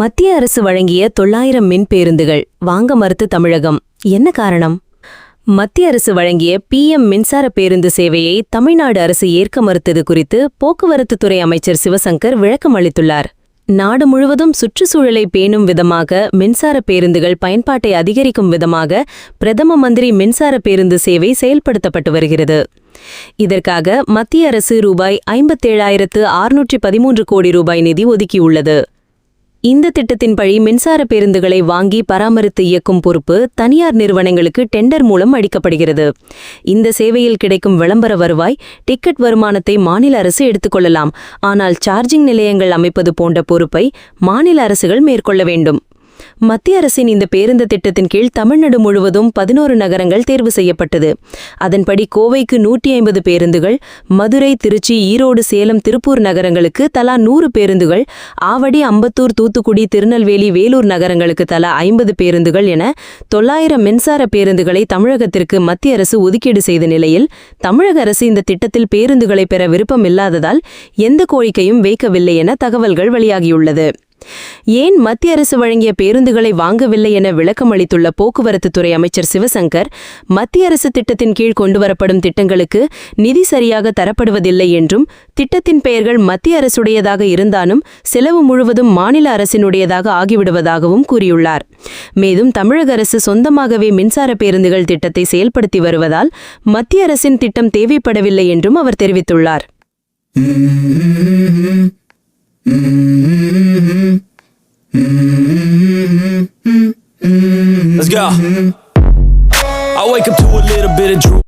மத்திய அரசு வழங்கிய தொள்ளாயிரம் மின் பேருந்துகள் வாங்க மறுத்து தமிழகம். என்ன காரணம்? மத்திய அரசு வழங்கிய பிஎம் மின்சார பேருந்து சேவையை தமிழ்நாடு அரசு ஏற்க மறுத்தது குறித்து போக்குவரத்துத்துறை அமைச்சர் சிவசங்கர் விளக்கம் அளித்துள்ளார். நாடு முழுவதும் சுற்றுச்சூழலை பேணும் விதமாக மின்சார பேருந்துகள் பயன்பாட்டை அதிகரிக்கும் விதமாக பிரதம மந்திரி மின்சார பேருந்து சேவை செயல்படுத்தப்பட்டு வருகிறது. இதற்காக மத்திய அரசு ரூபாய் ஐம்பத்தேழாயிரத்து ஆறுநூற்றி பதிமூன்று கோடி ரூபாய் நிதி ஒதுக்கியுள்ளது. இந்த திட்டத்தின்படி மின்சார பேருந்துகளை வாங்கி பராமரித்து இயக்கும் பொறுப்பு தனியார் நிறுவனங்களுக்கு டெண்டர் மூலம் அளிக்கப்படுகிறது. இந்த சேவையில் கிடைக்கும் விளம்பர வருவாய் டிக்கெட் வருமானத்தை மாநில அரசு எடுத்துக்கொள்ளலாம் ஆனால் சார்ஜிங் நிலையங்கள் அமைப்பது போன்ற பொறுப்பை மாநில அரசுகள் மேற்கொள்ள வேண்டும். மத்திய அரசின் இந்த பேருந்து திட்டத்தின் கீழ் தமிழ்நாடு முழுவதும் பதினோரு நகரங்கள் தேர்வு செய்யப்பட்டது. அதன்படி கோவைக்கு நூற்றி ஐம்பது பேருந்துகள் மதுரை திருச்சி ஈரோடு சேலம் திருப்பூர் நகரங்களுக்கு தலா நூறு பேருந்துகள் ஆவடி அம்பத்தூர் தூத்துக்குடி திருநெல்வேலி வேலூர் நகரங்களுக்கு தலா ஐம்பது பேருந்துகள் என தொள்ளாயிரம் மின்சார பேருந்துகளை தமிழகத்திற்கு மத்திய அரசு ஒதுக்கீடு செய்த நிலையில் தமிழக அரசு இந்த திட்டத்தில் பேருந்துகளை பெற விருப்பம் இல்லாததால் எந்த கோரிக்கையும் வைக்கவில்லை என தகவல்கள் வெளியாகியுள்ளது. ஏன் மத்திய அரசு வழங்கிய பேருந்துகளை வாங்கவில்லை என விளக்கம் அளித்துள்ள போக்குவரத்துத்துறை அமைச்சர் சிவசங்கர் மத்திய அரசு திட்டத்தின் கீழ் கொண்டுவரப்படும் திட்டங்களுக்கு நிதி சரியாக தரப்படுவதில்லை என்றும் திட்டத்தின் பெயர்கள் மத்திய அரசுடையதாக இருந்தாலும் செலவு முழுவதும் மாநில அரசினுடையதாக ஆகிவிடுவதாகவும் கூறியுள்ளார். மேலும் தமிழக அரசு சொந்தமாகவே மின்சார பேருந்துகள் திட்டத்தை செயல்படுத்தி வருவதால் மத்திய அரசின் திட்டம் தேவைப்படவில்லை என்றும் அவர் தெரிவித்துள்ளார். Let's go. I wake up to a little bit of drool.